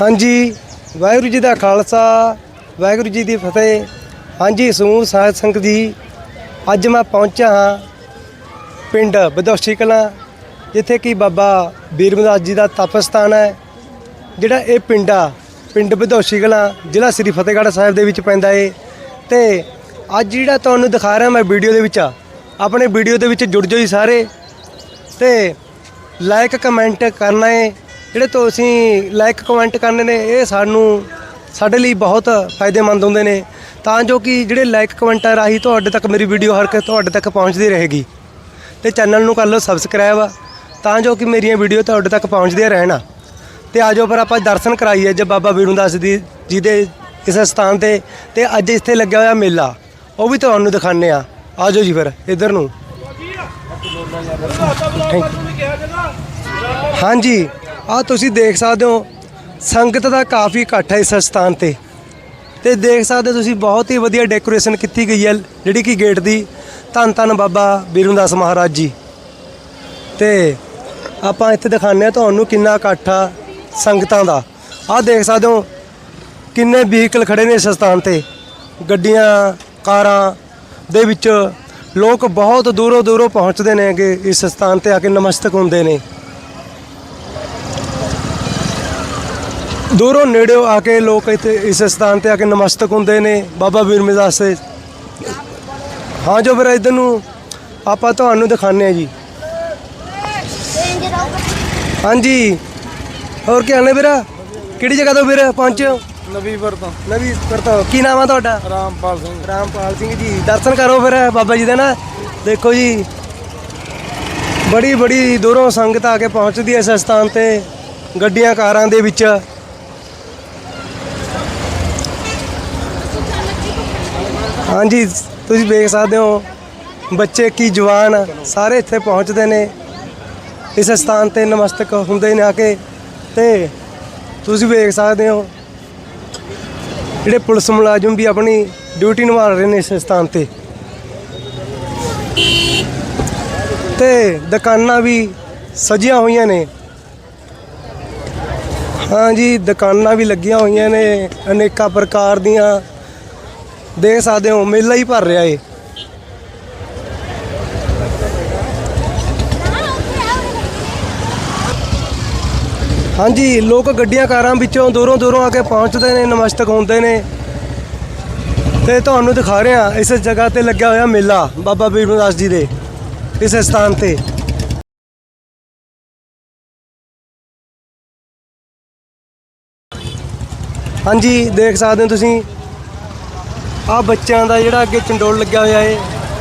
ਹਾਂਜੀ, ਵਾਹਿਗੁਰੂ ਜੀ ਦਾ ਖਾਲਸਾ, ਵਾਹਿਗੁਰੂ ਜੀ ਦੀ ਫਤਿਹ। ਹਾਂਜੀ, ਸਮੂਹ ਸਾਧ ਸੰਗਤ ਜੀ ਅੱਜ ਮੈਂ ਪਹੁੰਚਿਆ ਹਾਂ ਪਿੰਡ ਬਦੋਸ਼ੀ ਕਲਾਂ, ਜਿੱਥੇ ਕਿ ਬਾਬਾ ਬੀਰਮਦਾਸ ਜੀ ਦਾ ਤਪ ਸਥਾਨ ਹੈ, ਜਿਹੜਾ ਇਹ ਪਿੰਡ ਆ, ਪਿੰਡ ਬਦੋਸ਼ੀ ਕਲਾਂ, ਜ਼ਿਲ੍ਹਾ ਸ੍ਰੀ ਫਤਿਹਗੜ੍ਹ ਸਾਹਿਬ ਦੇ ਵਿੱਚ ਪੈਂਦਾ ਏ। ਤੇ ਅੱਜ ਜਿਹੜਾ ਤੁਹਾਨੂੰ ਦਿਖਾ ਰਿਹਾ ਮੈਂ ਵੀਡੀਓ ਦੇ ਵਿੱਚ ਆਪਣੇ ਵੀਡੀਓ ਦੇ ਵਿੱਚ ਜੁੜ ਜਾਓ ਜੀ ਸਾਰੇ। ਤੇ ਲਾਈਕ ਕਮੈਂਟ ਕਰਨਾ ਏ ਜਿਹੜੇ ਤੁਸੀਂ ਲਾਈਕ ਕਮੈਂਟ ਕਰਨੇ ਨੇ ਇਹ ਸਾਨੂੰ ਸਾਡੇ ਲਈ ਬਹੁਤ ਫਾਇਦੇਮੰਦ ਹੁੰਦੇ ਨੇ। ਤਾਂ ਜੋ ਕਿ ਜਿਹੜੇ ਲਾਈਕ ਕਮੈਂਟਾਂ ਰਾਹੀਂ ਤੁਹਾਡੇ ਤੱਕ ਮੇਰੀ ਵੀਡੀਓ ਹਰ ਕੇ ਤੁਹਾਡੇ ਤੱਕ ਪਹੁੰਚਦੀ ਰਹੇਗੀ। ਤੇ ਚੈਨਲ ਨੂੰ ਕਰ ਲਓ ਸਬਸਕ੍ਰਾਈਬ ਤਾਂ ਜੋ ਕਿ ਮੇਰੀਆਂ ਵੀਡੀਓ ਤੁਹਾਡੇ ਤੱਕ ਪਹੁੰਚਦੀਆਂ ਰਹਿਣ। ਤੇ ਆਜੋ ਫਿਰ ਆਪਾਂ ਦਰਸ਼ਨ ਕਰਾਈਏ ਜੇ ਬਾਬਾ ਵੀਰੂਦਾਸ ਦੀ ਜੀ ਦੇ ਇਸ ਸਥਾਨ ਤੇ ਤੇ ਅੱਜ ਇੱਥੇ ਲੱਗਿਆ ਹੋਇਆ ਮੇਲਾ ਉਹ ਵੀ ਤੁਹਾਨੂੰ ਦਿਖਾਣੇ ਆ ਆਜੋ ਜੀ ਫਿਰ ਇੱਧਰ ਨੂੰ। ਹਾਂਜੀ। ਆ ਤੁਸੀਂ ਦੇਖ ਸਕਦੇ ਹੋ, ਸੰਗਤ ਦਾ ਕਾਫੀ ਇਕੱਠ ਹੈ ਇਸ ਸਥਾਨ ਤੇ। ਤੇ ਦੇਖ ਸਕਦੇ ਹੋ ਤੁਸੀਂ, ਬਹੁਤ ਹੀ ਵਧੀਆ ਡੈਕੋਰੇਸ਼ਨ ਕੀਤੀ ਗਈ ਹੈ ਜਿਹੜੀ ਕਿ ਗੇਟ ਦੀ। ਧੰਨ ਧੰਨ ਬਾਬਾ ਬੀਰੂਦਾਸ ਮਹਾਰਾਜ ਜੀ। ਤੇ ਆਪਾਂ ਇੱਥੇ ਦਿਖਾਉਂਦੇ ਹਾਂ ਤੁਹਾਨੂੰ ਕਿੰਨਾ ਇਕੱਠ ਆ ਸੰਗਤਾਂ ਦਾ। ਆਹ ਦੇਖ ਸਕਦੇ ਹੋ, ਕਿੰਨੇ ਵਹੀਕਲ ਖੜੇ ਨੇ ਇਸ ਸਥਾਨ ਤੇ। ਗੱਡੀਆਂ, ਕਾਰਾਂ ਦੇ ਵਿੱਚ ਲੋਕ ਬਹੁਤ ਦੂਰੋਂ ਦੂਰੋਂ ਪਹੁੰਚਦੇ ਨੇਗੇ ਇਸ ਸਥਾਨ ਤੇ ਆ ਕੇ ਨਮਸਤਕ ਹੁੰਦੇ ਨੇ। ਦੂਰੋਂ ਨੇੜਿਓਂ ਆ ਕੇ ਲੋਕ ਇੱਥੇ ਇਸ ਸਥਾਨ ਤੇ ਆ ਕੇ ਨਮਸਤਕ ਹੁੰਦੇ ਨੇ ਬਾਬਾ ਬੀਰਮਦਾਸ ਦੇ ਹਾਂ ਜੋ ਫਿਰ ਇਧਰ ਨੂੰ ਆਪਾਂ ਤੁਹਾਨੂੰ ਦਿਖਾਣੇ ਆ ਜੀ। ਹਾਂਜੀ। ਹੋਰ ਕੀ ਹਾਲ ਨੇ ਵੀਰਾ? ਕਿਹੜੀ ਜਗ੍ਹਾ ਤੋਂ ਵੀਰ ਪਹੁੰਚੇ ਨਵੀਂਪੁਰ ਤੋਂ। ਨਵੀਂ ਕਰਤਾ ਕੀ ਨਾਮ ਆ ਤੁਹਾਡਾ? ਰਾਮਪਾਲ ਸਿੰਘ। ਰਾਮਪਾਲ ਸਿੰਘ ਜੀ। ਦਰਸ਼ਨ ਕਰੋ ਫਿਰ ਬਾਬਾ ਜੀ ਦੇ ਨਾ। ਦੇਖੋ ਜੀ। ਬੜੀ ਬੜੀ ਦੂਰੋਂ ਸੰਗਤ ਆ ਕੇ ਪਹੁੰਚਦੀ ਹੈ ਇਸ ਸਥਾਨ ਤੇ। ਗੱਡੀਆਂ ਕਾਰਾਂ ਦੇ ਵਿੱਚ। ਹਾਂਜੀ, ਤੁਸੀਂ ਵੇਖ ਸਕਦੇ ਹੋ, ਬੱਚੇ ਕੀ ਜਵਾਨ ਸਾਰੇ ਇੱਥੇ ਪਹੁੰਚਦੇ ਨੇ। ਇਸ ਸਥਾਨ ਤੇ ਨਮਸਤਕ ਹੁੰਦੇ ਨੇ ਆ ਕੇ। ਤੇ ਤੁਸੀਂ ਵੇਖ ਸਕਦੇ ਹੋ, ਜਿਹੜੇ ਪੁਲਿਸ ਮੁਲਾਜ਼ਮ ਵੀ ਆਪਣੀ ਡਿਊਟੀ ਨਿਭਾ ਰਹੇ ਨੇ ਇਸ ਸਥਾਨ ਤੇ। ਤੇ ਦੁਕਾਨਾਂ ਵੀ ਸਜੀਆਂ ਹੋਈਆਂ ਨੇ। ਹਾਂਜੀ, ਦੁਕਾਨਾਂ ਵੀ ਲੱਗੀਆਂ ਹੋਈਆਂ ਨੇ, ਅਨੇਕਾਂ ਪ੍ਰਕਾਰ ਦੀਆਂ। ਦੇਖ ਸਕਦੇ ਹੋ, ਮੇਲਾ ਹੀ ਭਰ ਰਿਹਾ ਏ। ਹਾਂਜੀ, ਲੋਕ ਗੱਡੀਆਂ, ਕਾਰਾਂ ਵਿੱਚੋਂ ਦੂਰੋਂ ਦੂਰੋਂ ਆ ਕੇ ਪਹੁੰਚਦੇ ਨੇ, ਨਮਸਤਕ ਹੁੰਦੇ ਨੇ। ਤੇ ਤੁਹਾਨੂੰ ਦਿਖਾ ਰਹੇ ਹਾਂ ਇਸ ਜਗ੍ਹਾ ਤੇ ਲੱਗਿਆ ਹੋਇਆ ਮੇਲਾ, ਬਾਬਾ ਬੀਰਮਦਾਸ ਜੀ ਦੇ, ਇਸ ਸਥਾਨ ਤੇ। ਹਾਂਜੀ, ਦੇਖ ਸਕਦੇ ਹੋ ਤੁਸੀਂ ਆ ਬੱਚਿਆਂ ਦਾ ਜਿਹੜਾ ਅੱਗੇ ਚੰਡੋਲ ਲੱਗਿਆ ਹੋਇਆ ਏ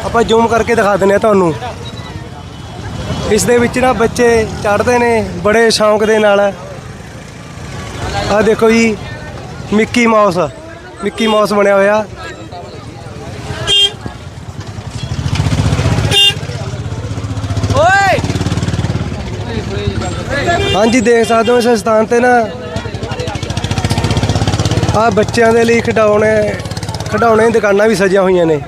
ਆਪਾਂ ਜ਼ੂਮ ਕਰਕੇ ਦਿਖਾ ਦਿੰਦੇ ਆ ਤੁਹਾਨੂੰ। ਇਸ ਦੇ ਵਿੱਚ ਨਾ ਬੱਚੇ ਚੜ੍ਹਦੇ ਨੇ ਬੜੇ ਸ਼ੌਂਕ ਦੇ ਨਾਲ। ਆ ਦੇਖੋ ਜੀ ਮਿੱਕੀ ਮਾਊਸ ਮਿੱਕੀ ਮਾਊਸ ਬਣਿਆ ਹੋਇਆ। ਓਏ! ਹਾਂਜੀ ਦੇਖ ਸਕਦੇ ਹੋ ਇਸ ਸਥਾਨ ਤੇ ਨਾ। ਆ ਬੱਚਿਆਂ ਦੇ ਲਈ ਖਿਡੌਣੇ ਦੀਆਂ ਦੁਕਾਨਾਂ ਵੀ ਸਜੀਆਂ ਹੋਈਆਂ ਨੇ।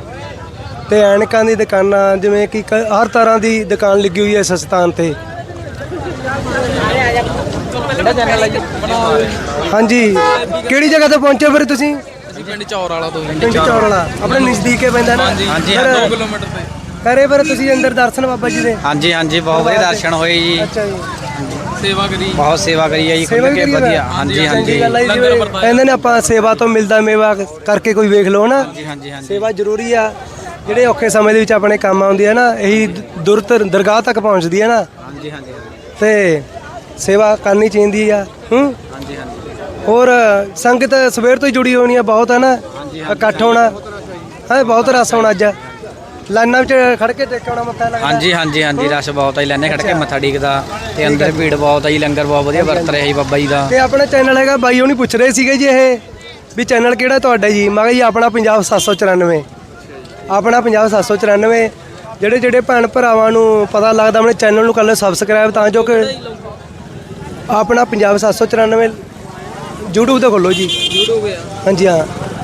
ਤੇ ਐਨਕਾਂ ਦੀ ਦੁਕਾਨਾਂ ਜਿਵੇਂ ਕਿ ਕ- ਹਰ ਤਰ੍ਹਾਂ ਦੀ ਦੁਕਾਨ ਲੱਗੀ ਹੋਈ ਹੈ ਇਸ ਸਥਾਨ ਤੇ। ਹੈ ਹਾਂਜੀ ਕਿਹੜੀ ਜਗ੍ਹਾ ਤੇ ਪਹੁੰਚੇ ਫਿਰ ਤੁਸੀਂ? ਅਸੀਂ ਪਿੰਡ ਚੌਰ ਵਾਲਾ ਤੋਂ ਜੀ। ਪਿੰਡ ਚੌੜ ਵਾਲਾ ਆਪਣੇ ਨਜ਼ਦੀਕ ਹੀ ਪੈਂਦਾ ਨਾ? ਹਾਂਜੀ ਹਾਂਜੀ, ਫਿਰ 2 ਕਿਲੋਮੀਟਰ ਤੇ। ਕਰੇ ਫਿਰ ਤੁਸੀਂ ਅੰਦਰ ਦਰਸ਼ਨ ਬਾਬਾ ਜੀ ਦੇ? ਹਾਂਜੀ ਹਾਂਜੀ ਬਹੁਤ ਵਧੀਆ ਦਰਸ਼ਨ ਹੋਏ ਜੀ। ਅੱਛਾ ਜੀ। ਸੇਵਾ ਕਰੀ। ਬਹੁਤ ਸੇਵਾ ਕਰੀ ਹੈ ਜੀ ਸੇਵਾ ਖੁੱਲ ਵੀ ਕੇ ਕਰੀ ਹੈ ਵਧੀਆ? ਹਾਂਜੀ ਚੰਗੀ ਹਾਂਜੀ। ਗੱਲ ਹੈ ਜੀ, ਲੰਗਰ ਜਿਵੇਂ ਵਰਤਾਇਆ। ਕਹਿੰਦੇ ਨੇ ਆਪਾਂ ਸੇਵਾ ਤੋਂ ਮਿਲਦਾ ਮੇਵਾ ਕਰਕੇ ਕੋਈ ਵੇਖ ਲਓ ਨਾ। ਹਾਂਜੀ ਹਾਂਜੀ ਹਾਂਜੀ। ਸੇਵਾ ਜ਼ਰੂਰੀ ਆ। ਜਿਹੜੇ ਔਖੇ ਸਮੇਂ ਦੇ ਵਿੱਚ ਆਪਣੇ ਕੰਮ ਆਉਂਦੀ ਹੈ ਨਾ ਇਹੀ ਦੁਰਤ ਦਰਗਾਹ ਤੱਕ ਪਹੁੰਚਦੀ ਹੈ ਨਾ। ਹਾਂਜੀ ਹਾਂਜੀ ਤੇ ਸੇਵਾ ਕਰਨੀ ਚਾਹੀਦੀ ਆ। ਹੂੰ? ਹਾਂਜੀ ਹਾਂਜੀ। ਹੋਰ ਸੰਗਤ ਸਵੇਰ ਤੋਂ ਹੀ ਜੁੜੀ ਹੋਣੀ ਆ ਬਹੁਤ ਹੈ ਨਾ। ਇਕੱਠ ਹੋਣਾ। ਹੈ ਬਹੁਤ ਰਸ ਹੋਣਾ ਅੱਜ। ਲਾਈਨਾਂ ਵਿੱਚ ਖੜ ਕੇ ਟੇਕਣਾ ਮੱਥਾ ਲੱਗਦਾ। ਹਾਂਜੀ ਹਾਂਜੀ ਹਾਂਜੀ ਰਸ਼ ਬਹੁਤ ਆਈ ਲੈਣੇ ਖੜ ਕੇ ਮੱਥਾ ਟੇਕਦਾ ਤੇ ਅੰਦਰ ਭੀੜ ਬਹੁਤ ਆਈ ਲੰਗਰ ਬਹੁਤ ਵਧੀਆ ਵਰਤ ਰਿਹਾ ਜੀ ਬਾਬਾ ਜੀ ਦਾ। ਤੇ ਆਪਣਾ ਚੈਨਲ ਹੈਗਾ ਬਾਈ ਉਹ ਨਹੀਂ ਪੁੱਛ ਰਹੇ ਸੀਗੇ ਜੀ ਇਹ ਵੀ ਚੈਨਲ ਕਿਹੜਾ ਤੁਹਾਡਾ ਜੀ? ਮੈਂ ਕਿਹਾ ਜੀ ਆਪਣਾ ਪੰਜਾਬ 794 ਆਪਣਾ ਪੰਜਾਬ 794 ਜਿਹੜੇ ਜਿਹੜੇ ਭੈਣ ਭਰਾਵਾਂ ਨੂੰ ਪਤਾ ਲੱਗਦਾ ਆਪਣੇ ਚੈਨਲ ਨੂੰ ਕਰ ਲਓ ਸਬਸਕ੍ਰਾਈਬ ਤਾਂ ਜੋ ਕਿ ਆਪਣਾ ਪੰਜਾਬ 794 YouTube ਤੇ ਖੋਲੋ ਜੀ। YouTube ਆ। ਹਾਂਜੀ ਹਾਂ।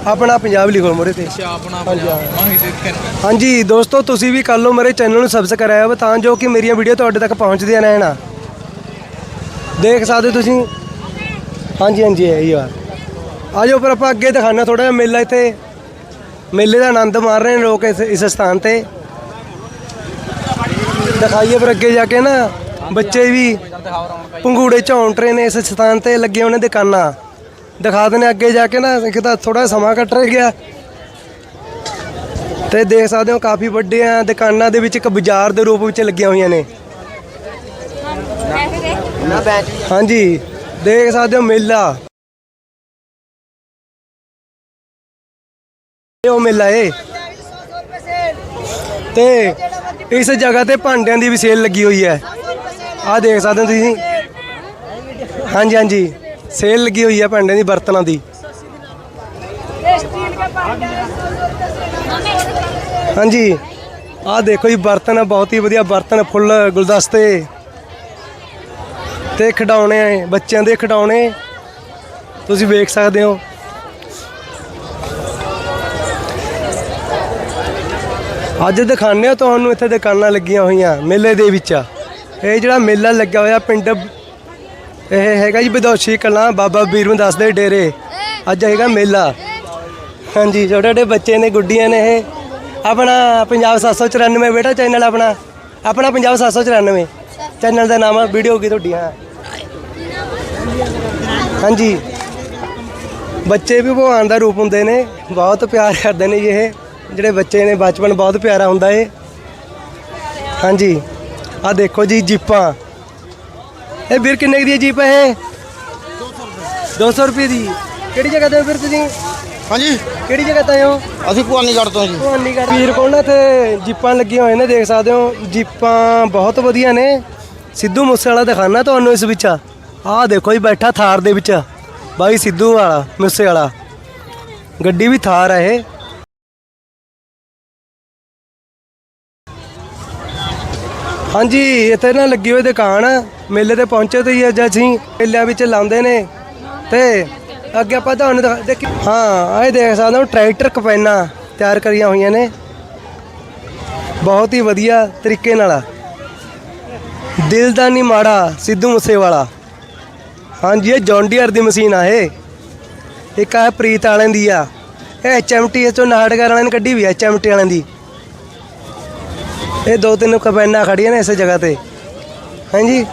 ਆਪਣਾ ਪੰਜਾਬ ਲਿਖੋ ਮੋਰੇ ਤੇ। ਅੱਛਾ ਆਪਣਾ ਹਾਂਜੀ, ਹਾਂ। ਮਾਹੀ ਦੇ ਹਾਂਜੀ ਦੋਸਤੋ ਤੁਸੀਂ ਵੀ ਕਰ ਲਓ ਮੇਰੇ ਚੈਨਲ ਨੂੰ ਸਬਸਕ੍ਰਾਈਬ ਤਾਂ ਜੋ ਕਿ ਮੇਰੀਆਂ ਵੀਡੀਓ ਤੁਹਾਡੇ ਤੱਕ ਪਹੁੰਚਦੀਆਂ ਰਹਿਣ। ਦੇਖ ਸਕਦੇ ਹੋ ਤੁਸੀਂ। ਹਾਂਜੀ ਹਾਂਜੀ ਇਹੀ ਆ। ਆ ਜਾਓ ਫਿਰ ਆਪਾਂ ਅੱਗੇ ਦਿਖਾਣਾ ਥੋੜਾ ਜਿਹਾ ਮੇਲਾ ਇੱਥੇ। ਮੇਲੇ ਦਾ ਆਨੰਦ ਮਾਰ ਰਹੇ ਨੇ ਲੋਕ ਇਸ ਇਸ ਸਥਾਨ ਤੇ। ਦਿਖਾਈਏ ਫਿਰ ਅੱਗੇ ਜਾ ਕੇ ਨਾ। ਬੱਚੇ ਵੀ ਪੰਗੂੜੇ ਝੌਂਟ ਰਹੇ ਨੇ ਇਸ ਸਥਾਨ ਤੇ ਲੱਗੇ ਉਹਨੇ ਦੁਕਾਨਾਂ। ਦਿਖਾ ਦਿੰਦੇ ਅੱਗੇ ਜਾ ਕੇ ਨਾ, ਇੱਕ ਤਾਂ ਥੋੜਾ ਸਮਾਂ ਕੱਟ ਰਹਿ ਗਿਆ। ਤੇ ਦੇਖ ਸਕਦੇ ਹੋ ਕਾਫੀ ਵੱਡੀਆਂ ਦੁਕਾਨਾਂ ਦੇ ਵਿੱਚ ਇੱਕ ਬਾਜ਼ਾਰ ਦੇ ਰੂਪ ਵਿੱਚ ਲੱਗੀਆਂ ਹੋਈਆਂ ਨੇ। ਹਾਂਜੀ, ਦੇਖ ਸਕਦੇ ਹੋ ਮੇਲਾ। ਇਹ ਉਹ ਮੇਲਾ ਏ। ਤੇ ਇਸ ਜਗ੍ਹਾ ਤੇ ਭਾਂਡਿਆਂ ਦੀ ਵੀ ਸੇਲ ਲੱਗੀ ਹੋਈ ਹੈ। ਆਹ ਦੇਖ ਸਕਦੇ ਹੋ ਤੁਸੀਂ। ਹਾਂਜੀ ਹਾਂਜੀ। ਸੇਲ ਲੱਗੀ ਹੋਈ ਹੈ ਭਾਂਡਿਆਂ ਦੀ ਬਰਤਨਾਂ ਦੀ। ਹਾਂਜੀ। ਆਹ ਦੇਖੋ ਜੀ, ਬਰਤਨ ਬਹੁਤ ਹੀ ਵਧੀਆ ਬਰਤਨ, ਫੁੱਲ ਗੁਲਦਸਤੇ। ਤੇ ਖਿਡੌਣੇ ਬੱਚਿਆਂ ਦੇ ਖਿਡੌਣੇ। ਤੁਸੀਂ ਵੇਖ ਸਕਦੇ ਹੋ। ਅੱਜ ਦਿਖਾਉਂਦੇ ਹਾਂ ਤੁਹਾਨੂੰ, ਇੱਥੇ ਦੁਕਾਨਾਂ ਲੱਗੀਆਂ ਹੋਈਆਂ, ਮੇਲੇ ਦੇ ਵਿੱਚ। ਇਹ ਜਿਹੜਾ ਮੇਲਾ ਲੱਗਿਆ ਹੋਇਆ, ਪਿੰਡ ਇਹ ਹੈਗਾ ਜੀ ਵਿਦੋਸ਼ੀ ਕਲਾਂ, ਬਾਬਾ ਵੀਰਮਦਾਸ ਦੇ ਡੇਰੇ। ਅੱਜ ਹੈਗਾ ਮੇਲਾ। ਹਾਂਜੀ, ਛੋਟੇ ਛੋਟੇ ਬੱਚੇ ਨੇ, ਗੁੱਡੀਆਂ ਨੇ ਇਹ। ਆਪਣਾ ਪੰਜਾਬ 794 ਬੇਟਾ, ਚੈਨਲ ਆਪਣਾ। ਆਪਣਾ ਪੰਜਾਬ 794 ਚੈਨਲ ਦਾ ਨਾਮ ਆ ਵੀਡੀਓ ਕੀ ਤੁਹਾਡੀ, ਹਾਂ। ਹਾਂਜੀ। ਬੱਚੇ ਵੀ ਭਗਵਾਨ ਦਾ ਰੂਪ ਹੁੰਦੇ ਨੇ, ਬਹੁਤ ਪਿਆਰ ਕਰਦੇ ਨੇ ਜੀ ਇਹ। ਜਿਹੜੇ ਬੱਚੇ ਨੇ, ਬਚਪਨ ਬਹੁਤ ਪਿਆਰਾ ਹੁੰਦਾ ਏ ਹਾਂਜੀ। ਆ ਦੇਖੋ ਜੀ, ਜੀਪਾਂ। ਇਹ ਵੀਰ ਕਿੰਨੇ ਕੁ ਦੀ ਹੈ ਜੀਪ ਇਹ 200 ਰੁਪਏ। ਦੀ ਕਿਹੜੀ ਜਗ੍ਹਾ ਤੇ ਹੋ ਵੀਰ ਤੁਸੀਂ? ਹਾਂਜੀ। ਕਿਹੜੀ ਜਗ੍ਹਾ ਤੇ ਹੋ? ਅਸੀਂ ਭਵਾਨੀਗੜ੍ਹ ਤੋਂ ਜੀ। ਭਵਾਨੀਗੜ੍ਹ। ਵੀਰ ਕੋਲ ਨਾ ਤੇ ਜੀਪਾਂ ਲੱਗੀਆਂ ਹੋਏ ਨੇ ਦੇਖ ਸਕਦੇ ਹੋ। ਜੀਪਾਂ ਬਹੁਤ ਵਧੀਆ ਨੇ। ਸਿੱਧੂ ਮੂਸੇ ਵਾਲਾ ਦਿਖਾਣਾ ਤੁਹਾਨੂੰ ਇਸ ਵਿੱਚ। ਆਹ ਦੇਖੋ ਜੀ ਬੈਠਾ ਥਾਰ ਦੇ ਵਿੱਚ। ਬਾਈ ਸਿੱਧੂ ਵਾਲਾ ਮੂਸੇ ਵਾਲਾ ਗੱਡੀ ਵੀ ਥਾਰ ਹੈ ਇਹ। ਹਾਂਜੀ, ਇੱਥੇ ਨਾ ਲੱਗੀ ਹੋਈ ਦੁਕਾਨ। ਮੇਲੇ ਤੇ ਪਹੁੰਚੇ ਤੇ ਹੀ ਅੱਜ ਅਸੀਂ, ਮੇਲਿਆਂ ਵਿੱਚ ਲਾਉਂਦੇ ਨੇ। ਤੇ ਅੱਗੇ ਆਪਾਂ ਤੁਹਾਨੂੰ ਦਿਖਾ- ਦੇਖੀ ਹਾਂ ਇਹ ਦੇਖ ਸਕਦੇ ਹੋ, ਟਰੈਕਟਰ, ਕਪੈਨਾ ਤਿਆਰ ਕਰੀਆਂ ਹੋਈਆਂ ਨੇ। ਬਹੁਤ ਹੀ ਵਧੀਆ ਤਰੀਕੇ ਨਾਲ। ਦਿਲ ਦਾ ਨਹੀਂ ਮਾੜਾ, ਸਿੱਧੂ ਮੂਸੇਵਾਲਾ। ਹਾਂਜੀ, ਇਹ ਜੌਂਡੀਅਰ ਦੀ ਮਸ਼ੀਨ ਆ ਇਹ। ਇੱਕ ਆ ਪ੍ਰੀਤ ਵਾਲਿਆਂ ਦੀ ਆ। ਇਹ ਐਚਐਮਟੀ ਚੋਂ ਨਾਟਕਰ ਵਾਲਿਆਂ ਨੇ ਕੱਢੀ ਵੀ ਐਚਐਮਟੀ ਵਾਲਿਆਂ ਦੀ। ਇਹ ਦੋ ਤਿੰਨ ਕਪੈਨਾ ਖੜੀਆਂ ਨੇ ਇਸ ਜਗ੍ਹਾ ਤੇ। ਹਾਂਜੀ।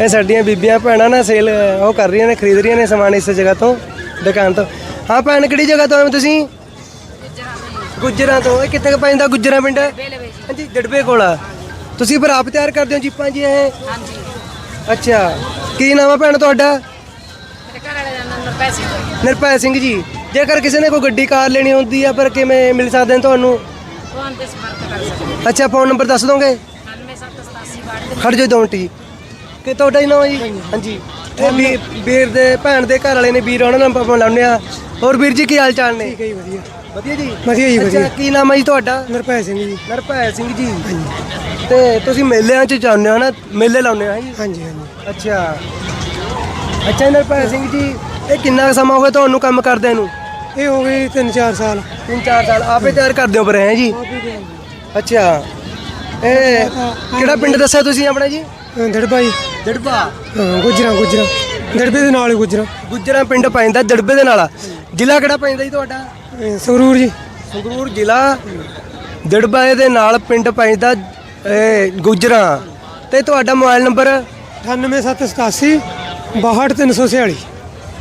ਇਹ ਸਾਡੀਆਂ ਬੀਬੀਆਂ ਭੈਣਾਂ ਨਾ ਸੇਲ ਉਹ ਕਰ ਰਹੀਆਂ ਨੇ ਖਰੀਦ ਰਹੀਆਂ ਨੇ ਸਮਾਨ ਇਸ ਜਗ੍ਹਾ ਤੋਂ ਦੁਕਾਨ ਤੋਂ। ਹਾਂ ਭੈਣ ਕਿਹੜੀ ਜਗ੍ਹਾ ਤੋਂ ਆਏ ਤੁਸੀਂ? ਗੁੱਜਰਾਂ ਤੋਂ। ਇਹ ਕਿੱਥੇ ਪੈਂਦਾ ਗੁੱਜਰਾਂ ਪਿੰਡ? ਹਾਂਜੀ ਜੜਬੇ ਕੋਲ ਆ। ਤੁਸੀਂ ਫਿਰ ਆਪ ਤਿਆਰ ਕਰਦੇ ਹੋ ਜੀਪਾਂ ਜੀ ਇਹ? ਹਾਂਜੀ। ਅੱਛਾ। ਕੀ ਨਾਮ ਆ ਭੈਣ ਤੁਹਾਡਾ? ਮੇਰੇ ਘਰ ਵਾਲੇ ਦਾ ਨਰਪੈ ਸਿੰਘ ਹੈ। ਨਿਰਭੈ ਸਿੰਘ ਜੀ। ਜੇਕਰ ਕਿਸੇ ਨੇ ਕੋਈ ਗੱਡੀ ਕਾਰ ਲੈਣੀ ਹੁੰਦੀ ਆ ਫਿਰ ਕਿਵੇਂ ਮਿਲ ਸਕਦੇ ਨੇ ਤੁਹਾਨੂੰ? ਫੋਨ ਤੇ ਸੰਪਰਕ ਕਰ ਸਕਦੇ ਅੱਛਾ ਫੋਨ ਨੰਬਰ ਦੱਸ ਦੋਗੇ? 9787 ਬਾੜ ਖੜ ਜਾਓ ਜੀ ਕਿ ਤੁਹਾਡਾ ਹੀ ਨਾਮ ਹੈ ਜੀ? ਹਾਂਜੀ। ਇਹ ਵੀ- ਵੀਰ ਦੇ ਭੈਣ ਦੇ ਘਰ ਵਾਲੇ ਨੇ ਵੀਰ ਉਹਨਾਂ ਨਾਲ ਆਪਾਂ ਲਾਉਂਦੇ ਆ ਹੋਰ ਵੀਰ ਜੀ ਕੀ ਹਾਲ ਚਾਲ ਨੇ? ਠੀਕ ਹੈ ਜੀ ਵਧੀਆ। ਵਧੀਆ ਜੀ? ਵਧੀਆ ਜੀ, ਵਧੀਆ। ਅੱਛਾ, ਕੀ ਨਾਮ ਹੈ ਜੀ ਤੁਹਾਡਾ? ਨਿਰਭੈ ਸਿੰਘ ਜੀ। ਨਰਭੈ ਸਿੰਘ ਜੀ। ਤੇ ਤੁਸੀਂ ਮੇਲਿਆਂ 'ਚ ਜਾਂਦੇ ਹੋ ਨਾ ਮੇਲੇ ਲਾਉਂਦੇ ਹੋ ਹੈਂ ਜੀ? ਹਾਂਜੀ ਹਾਂਜੀ। ਅੱਛਾ। ਅੱਛਾ ਨਰਭੈ ਸਿੰਘ ਜੀ ਇਹ ਕਿੰਨਾ ਕੁ ਸਮਾਂ ਹੋ ਗਿਆ ਤੁਹਾਨੂੰ ਕੰਮ ਕਰਦੇ ਨੂੰ? ਇਹ ਹੋ ਗਏ 3-4 ਸਾਲ। 3-4 ਸਾਲ। ਆਪੇ ਤਿਆਰ ਕਰਦੇ ਹੋ ਪਰ ਹੈ ਜੀ? ਅੱਛਾ। ਇਹ ਕਿਹੜਾ ਪਿੰਡ ਦੱਸਿਆ ਤੁਸੀਂ ਆਪਣਾ ਜੀ? ਦੜਬਾ ਜੀ। ਜੜਬਾ ਹਾਂ ਗੁਜਰਾਂ ਗੁਜਰਾਂ। ਦੜਬੇ ਦੇ ਨਾਲ ਹੀ ਗੁਜਰਾਂ। ਗੁੱਜਰਾਂ ਪਿੰਡ ਪੈਂਦਾ ਜੜਬੇ ਦੇ ਨਾਲ। ਜ਼ਿਲ੍ਹਾ ਕਿਹੜਾ ਪੈਂਦਾ ਜੀ ਤੁਹਾਡਾ? ਸੰਗਰੂਰ ਜੀ। ਸੰਗਰੂਰ ਜ਼ਿਲ੍ਹਾ। ਜੜਬਾ ਦੇ ਨਾਲ ਪਿੰਡ ਪੈਂਦਾ ਇਹ ਗੁੱਜਰਾਂ। ਤੇ ਤੁਹਾਡਾ ਮੋਬਾਈਲ ਨੰਬਰ? 98787 62346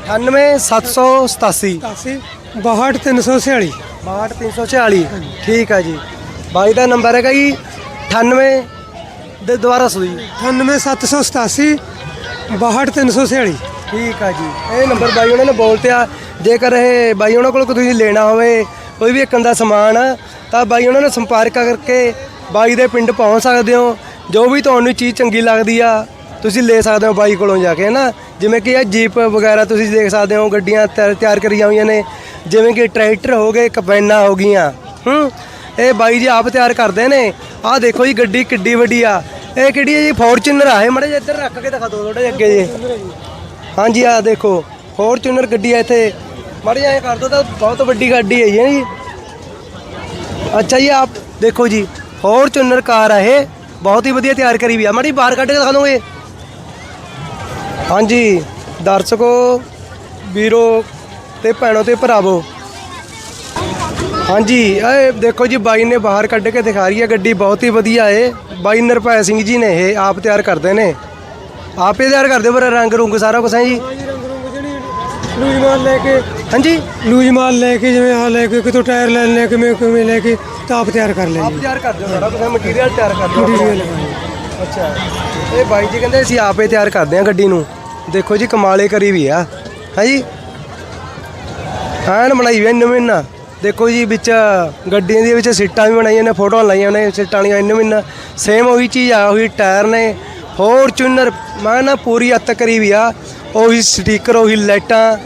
98787 87 62346 62346 ਠੀਕ ਆ ਜੀ। ਬਾਈ ਦਾ ਨੰਬਰ ਹੈਗਾ ਜੀ 98 ਦੇ ਦੁਬਾਰਾ ਸੁਣੀ 98787 62346 ਠੀਕ ਆ ਜੀ। ਇਹ ਨੰਬਰ ਬਾਈ ਉਹਨਾਂ ਨੇ ਬੋਲਤੇ ਆ ਜੇਕਰ ਇਹ ਬਾਈ ਉਹਨਾਂ ਕੋਲ ਕੋਈ ਤੁਸੀਂ ਲੈਣਾ ਹੋਵੇ ਕੋਈ ਵੀ ਇੱਕਨ ਦਾ ਸਮਾਨ ਤਾਂ ਬਾਈ ਉਹਨਾਂ ਨਾਲ ਸੰਪਰਕ ਕਰਕੇ ਬਾਈ ਦੇ ਪਿੰਡ ਪਹੁੰਚ ਸਕਦੇ ਹੋ। ਜੋ ਵੀ ਤੁਹਾਨੂੰ ਚੀਜ਼ ਚੰਗੀ ਲੱਗਦੀ ਆ ਤੁਸੀਂ ਲੈ ਸਕਦੇ ਹੋ ਬਾਈ ਕੋਲੋਂ ਜਾ ਕੇ ਨਾ ਜਿਵੇਂ ਕਿ ਇਹ ਜੀਪ ਵਗੈਰਾ ਤੁਸੀਂ ਦੇਖ ਸਕਦੇ ਹੋ ਗੱਡੀਆਂ ਤਿਆਰ ਕਰੀਆਂ ਹੋਈਆਂ ਨੇ। ਜਿਵੇਂ ਕਿ ਟਰੈਕਟਰ ਹੋ ਗਏ ਕਪੈਨਾ ਹੋ ਗਈਆਂ, ਹੂੰ, ਇਹ ਬਾਈ ਜੀ ਆਪ ਤਿਆਰ ਕਰਦੇ ਨੇ। ਆਹ ਦੇਖੋ ਜੀ ਗੱਡੀ ਕਿੱਡੀ ਵੱਡੀ ਆ। ਇਹ ਕਿਹੜੀ ਹੈ ਜੀ? ਫੋਰਚੂਨਰ ਆ, ਇਹ ਮੜੇ ਜਿਹਾ ਇੱਧਰ ਰੱਖ ਕੇ ਦਿਖਾ ਦਿਓ ਥੋੜਾ ਅੱਗੇ ਜੀ। ਹਾਂਜੀ ਆ ਦੇਖੋ, ਫੋਰਚੂਨਰ ਗੱਡੀ ਆ ਇੱਥੇ। ਮਾੜੀ ਜਿਹਾ ਐਂ ਕਰ ਦੋ ਤਾਂ ਬਹੁਤ ਵੱਡੀ ਗੱਡੀ ਹੈ ਜੀ ਅੱਛਾ ਜੀ ਆਪ ਦੇਖੋ ਜੀ, ਫੋਰਚੂਨਰ ਕਾਰ ਆ ਇਹ। ਬਹੁਤ ਹੀ ਵਧੀਆ ਤਿਆਰ ਕਰੀ ਵੀ ਆ। ਮਾੜੀ ਬਾਹਰ ਕੱਢ ਕੇ ਦਿਖਾ ਦੋਗੇ? ਹਾਂਜੀ, ਦਰਸ਼ਕੋ, ਵੀਰੋ ਤੇ ਭੈਣੋ ਤੇ ਭਰਾਵੋ। ਹਾਂਜੀ ਇਹ ਦੇਖੋ ਜੀ ਬਾਈ ਨੇ ਬਾਹਰ ਕੱਢ ਕੇ ਦਿਖਾ ਰਹੀ ਹੈ ਗੱਡੀ ਬਹੁਤ ਹੀ ਵਧੀਆ ਏ। ਬਾਈ ਨਿਰਭੈ ਸਿੰਘ ਜੀ ਨੇ ਇਹ ਆਪ ਤਿਆਰ ਕਰਦੇ ਨੇ। ਆਪੇ ਤਿਆਰ ਕਰਦੇ ਪਰ ਰੰਗ ਰੁੰਗ ਸਾਰਾ ਕੁਝ ਹੈ ਜੀ? ਲੂਜ ਮਾਲ ਲੈ ਕੇ। ਹਾਂਜੀ? ਲੂਜ ਮਾਲ ਲੈ ਕੇ ਜਿਵੇਂ ਆ ਲੈ ਕੇ ਕਿਤੋਂ ਟਾਇਰ ਲੈ ਲੈ ਕਿਵੇਂ ਕਿਵੇਂ ਲੈ ਕੇ ਤਾਂ ਆਪ ਤਿਆਰ ਕਰ ਆਪ ਲੈਂਦੇ ਤਿਆਰ ਕਰਦੇ ਹੋ ਸਾਰਾ ਕੁਝ ਮਟੀਰੀਅਲ ਤਿਆਰ ਕਰਦੇ ਹੋ। ਮਟੀਰੀਅਲ ਅੱਛਾ। ਇਹ ਬਾਈ ਜੀ ਕਹਿੰਦੇ ਅਸੀਂ ਆਪੇ ਤਿਆਰ ਕਰਦੇ ਹਾਂ ਗੱਡੀ ਨੂੰ। ਦੇਖੋ ਜੀ ਕਮਾਲੇ ਕਰੀ ਵੀ ਆ। ਹੈ ਜੀ ਐਨ ਬਣਾਈ ਵੀ ਨਵੇਂ ਮਹੀਨਾ। ਦੇਖੋ ਜੀ, ਵਿੱਚ ਗੱਡੀਆਂ ਦੇ ਵਿੱਚ ਸੀਟਾਂ ਵੀ ਬਣਾਈਆਂ ਨੇ, ਫੋਟੋਆਂ ਲਾਈਆਂ ਨੇ, ਸੀਟਾਂ ਵਾਲੀਆਂ ਇੰਨੇ ਮਹੀਨਾ। ਸੇਮ ਉਹੀ ਚੀਜ਼ ਆ, ਉਹੀ ਟਾਇਰ ਨੇ ਫੋਰਚੂਨਰ ਮੈਂ ਨਾ ਪੂਰੀ ਅੱਤ ਕਰੀ ਵੀ ਆ, ਉਹੀ ਸਟicker ਉਹੀ ਲਾਈਟਾਂ,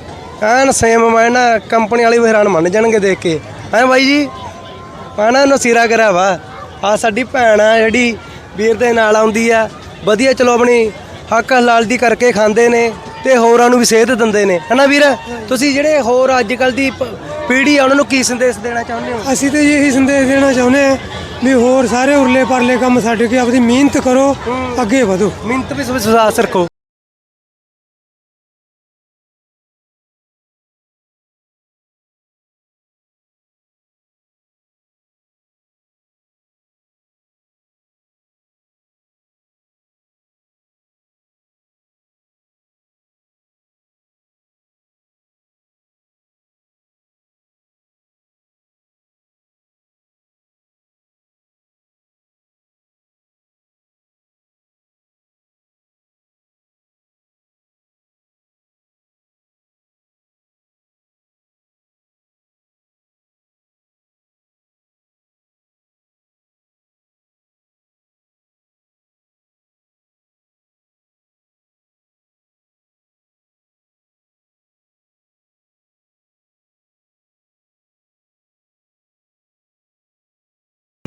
ਐਨ ਸੇਮ ਮੈਂ ਨਾ ਕੰਪਨੀ ਵਾਲੇ ਵੀ ਹੈਰਾਨ ਮੰਨ ਜਾਣਗੇ ਦੇਖ ਕੇ। ਹੈ ਬਾਈ ਜੀ? ਪਾਣਾ ਨੂੰ ਸਿਰਾ ਕਰਿਆ ਵਾ। ਆ ਸਾਡੀ ਭੈਣ ਆ, ਜਿਹੜੀ ਵੀਰ ਦੇ ਨਾਲ ਆਉਂਦੀ ਆ। ਵਧੀਆ, ਚਲੋ ਆਪਣੀ ਹੱਕ ਹਲਾਲ ਦੀ ਕਰਕੇ ਖਾਂਦੇ ਨੇ। ਤੇ ਹੋਰਾਂ ਨੂੰ ਵੀ ਸੇਧ ਦਿੰਦੇ ਨੇ। ਹਨਾ ਵੀਰ? ਤੁਸੀਂ ਜਿਹੜੇ ਹੋਰ ਅੱਜ ਕੱਲ ਦੀ ਪ- ਪੀੜ੍ਹੀ ਆ ਉਹਨਾਂ ਨੂੰ ਕੀ ਸੰਦੇਸ਼ ਦੇਣਾ ਚਾਹੁੰਦੇ ਹੋ? ਅਸੀਂ ਤੇ ਇਹੀ ਸੰਦੇਸ਼ ਦੇਣਾ ਚਾਹੁੰਦੇ ਹਾਂ ਵੀ ਹੋਰ ਸਾਰੇ ਉਰਲੇ ਪਰਲੇ ਕੰਮ ਛੱਡ ਕੇ ਆਪਣੀ ਮਿਹਨਤ ਕਰੋ ਅੱਗੇ ਵਧੋ। ਮਿਹਨਤ ਵਿੱਚ ਵਿਸ਼ਵਾਸ ਰੱਖੋ।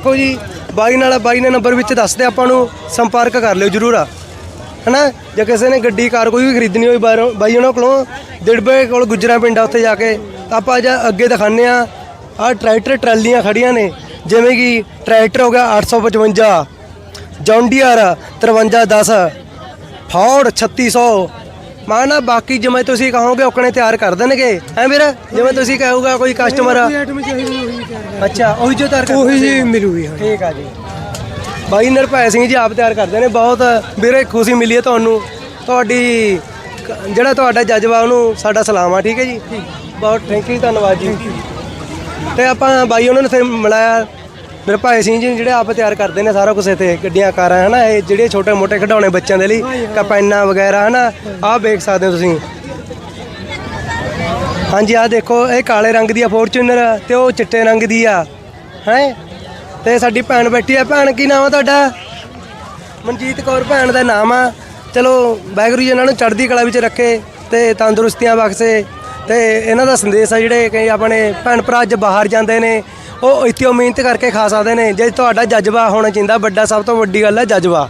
ਦੇਖੋ ਜੀ, ਬਾਈ ਨਾਲ ਬਾਈ ਨੇ ਨੰਬਰ ਵਿੱਚ ਦੱਸਦੇ ਆਪਾਂ ਨੂੰ ਸੰਪਰਕ ਕਰ ਲਿਓ ਜਰੂਰ ਆ। ਹਨਾ? ਜੇ ਕਿਸੇ ਨੇ ਗੱਡੀ, ਕਾਰ ਕੋਈ ਵੀ ਖਰੀਦਣੀ ਹੋਈ, ਬਾਹਰੋਂ ਬਾਈ ਉਹਨਾਂ ਕੋਲੋਂ ਦਿੜਬੇ ਕੋਲ ਗੁਜਰਾ ਪਿੰਡ ਆ ਉੱਥੇ ਜਾ ਕੇ ਆਪਾਂ ਅੱਜ ਅੱਗੇ ਦਿਖਾਣੇ ਆ ਆ ਟਰੈਕਟਰ ਟਰਾਲੀਆਂ ਖੜੀਆਂ ਨੇ, ਜਿਵੇਂ ਕਿ ਟਰੈਕਟਰ ਹੋ ਗਿਆ 855 ਜੌਂਡੀਅਰ 5310 ਫੌੜ 3600 ਮਾਨਾ ਬਾਕੀ ਜਿਵੇਂ ਤੁਸੀਂ ਕਹੋਗੇ ਓਕਣੇ ਤਿਆਰ ਕਰ ਦੇਣਗੇ। ਐ ਵੀਰ? ਜਿਵੇਂ ਤੁਸੀਂ ਕਹੋਗਾ, ਕੋਈ ਕਸਟਮਰ ਅੱਛਾ ਉਹੀ ਜੋ ਤਿਆਰ ਕਰ ਉਹੀ ਜੀ ਮਿਲੂਗੀ ਹਾਂ ਠੀਕ ਆ ਜੀ। ਬਾਈ ਨਿਰਭੈ ਸਿੰਘ ਜੀ ਆਪ ਤਿਆਰ ਕਰਦੇ ਨੇ ਬਹੁਤ ਵੀਰੇ ਖੁਸ਼ੀ ਮਿਲੀ ਹੈ ਤੁਹਾਨੂੰ। ਤੁਹਾਡੀ ਕ- ਜਿਹੜਾ ਤੁਹਾਡਾ ਜਜ਼ਬਾ ਉਹਨੂੰ ਸਾਡਾ ਸਲਾਮ ਆ ਠੀਕ ਹੈ ਜੀ? ਬਹੁਤ ਥੈਂਕ ਯੂ ਧੰਨਵਾਦ ਜੀ। ਤੇ ਆਪਾਂ ਬਾਈ ਉਹਨਾਂ ਨੂੰ ਫਿਰ ਮਿਲਾਇਆ। ਨਿਰਭੈ ਸਿੰਘ ਜੀ ਜਿਹੜੇ ਆਪ ਤਿਆਰ ਕਰਦੇ ਨੇ ਸਾਰਾ ਕੁਝ ਇੱਥੇ ਗੱਡੀਆਂ ਕਾਰਾਂ ਹਨਾ ਇਹ ਜਿਹੜੇ ਛੋਟੇ ਮੋਟੇ ਖਿਡੌਣੇ ਬੱਚਿਆਂ ਦੇ ਲਈ ਕਪੈਨਾ ਵਗੈਰਾ ਹਨਾ ਆਹ ਵੇਖ ਸਕਦੇ ਹੋ ਤੁਸੀਂ। ਹਾਂਜੀ, ਆਹ ਦੇਖੋ, ਇਹ ਕਾਲੇ ਰੰਗ ਦੀ ਆ ਫੋਰਚੂਨਰ ਤੇ ਉਹ ਚਿੱਟੇ ਰੰਗ ਦੀ ਆ, ਹੈ? ਤੇ ਸਾਡੀ ਭੈਣ ਬੈਠੀ ਆ। ਭੈਣ, ਕੀ ਨਾਮ ਆ ਤੁਹਾਡਾ? ਮਨਜੀਤ ਕੌਰ ਭੈਣ ਦਾ ਨਾਮ ਆ। ਚਲੋ, ਵਾਹਿਗੁਰੂ ਜੀ ਇਹਨਾਂ ਨੂੰ ਚੜ੍ਹਦੀ ਕਲਾ ਵਿੱਚ ਰੱਖੇ ਤੇ ਤੰਦਰੁਸਤੀਆਂ ਬਖਸ਼ੇ। ਤੇ ਇਹਨਾਂ ਦਾ ਸੰਦੇਸ਼ ਆ ਜਿਹੜੇ ਕਿ ਆਪਣੇ ਭੈਣ ਭਰਾ ਅੱਜ ਬਾਹਰ ਜਾਂਦੇ ਨੇ, ਉਹ ਇੱਥੇ ਉਹ ਮਿਹਨਤ ਕਰਕੇ ਖਾ ਸਕਦੇ ਨੇ। ਜੇ ਤੁਹਾਡਾ ਜਜ਼ਬਾ ਹੋਣਾ ਚਾਹੀਦਾ, ਵੱਡਾ, ਸਭ ਤੋਂ ਵੱਡੀ ਗੱਲ ਹੈ ਜਜ਼ਬਾ।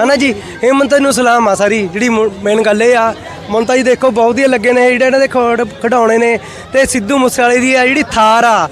ਹਨਾ ਜੀ? ਹਿੰਮਤ ਨੂੰ ਸਲਾਮ ਆ ਸਾਰੀ। ਜਿਹੜੀ ਮੇਨ ਗੱਲ ਇਹ ਆ ਮਮਤਾ ਜੀ ਦੇਖੋ ਬਹੁਤ ਵਧੀਆ ਲੱਗੇ ਨੇ, ਜਿਹੜੇ ਇਹਨਾਂ ਦੇ ਖਿਡੌਣੇ ਨੇ ਤੇ ਸਿੱਧੂ ਮੂਸੇਵਾਲੇ ਦੀ ਆ ਜਿਹੜੀ ਥਾਰ ਆ।